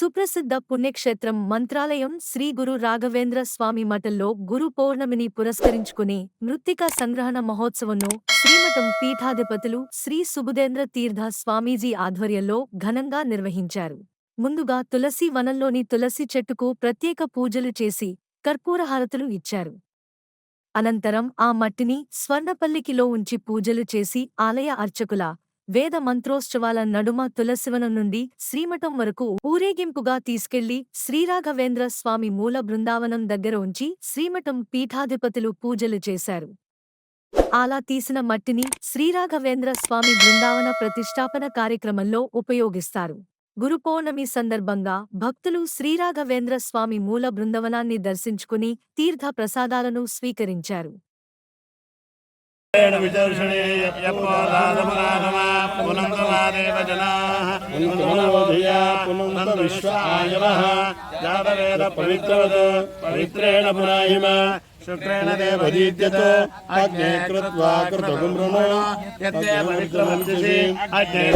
సుప్రసిద్ధ పుణ్యక్షేత్రం మంత్రాలయం శ్రీ గురు రాఘవేంద్ర స్వామి మఠంలో గురు పౌర్ణమిని పురస్కరించుకుని మృత్తికా సంగ్రహణ మహోత్సవంను శ్రీమఠం పీఠాధిపతులు శ్రీ సుబుదేంద్ర తీర్థ స్వామీజీ ఆధ్వర్యంలో ఘనంగా నిర్వహించారు. ముందుగా తులసి వనంలోని తులసి చెట్టుకు ప్రత్యేక పూజలు చేసి కర్పూరహారతులు ఇచ్చారు. అనంతరం ఆ మట్టిని స్వర్ణపల్లికిలో ఉంచి పూజలు చేసి ఆలయ అర్చకుల వేద మంత్రోత్సవాల నడుమ తులసివనం నుండి శ్రీమఠం వరకు ఊరేగింపుగా తీసుకెళ్ళి శ్రీరాఘవేంద్ర స్వామి మూల బృందావనం దగ్గర ఉంచి శ్రీమఠం పీఠాధిపతులు పూజలు చేశారు. అలా తీసిన మట్టిని శ్రీరాఘవేంద్ర స్వామి బృందావన ప్రతిష్టాపన కార్యక్రమంలో ఉపయోగిస్తారు. గురుపౌర్ణమి సందర్భంగా భక్తులు శ్రీరాఘవేంద్ర స్వామి మూల బృందవనాన్ని దర్శించుకుని తీర్థ ప్రసాదాలను స్వీకరించారు. విదర్శనే యపోదాదమనాథమా పునందమాదేవ జనాః పునందమనోధియా పునంద విశ్వ ఆయవః జాతవేద పవిత్రవద్ పవిత్రేణ పునాహిమ శుక్రేణ దేవదీద్యతో అగ్నే కృత్వా కృతగుమృణో యత్తే పవిత్రమంతిసి అగ్నే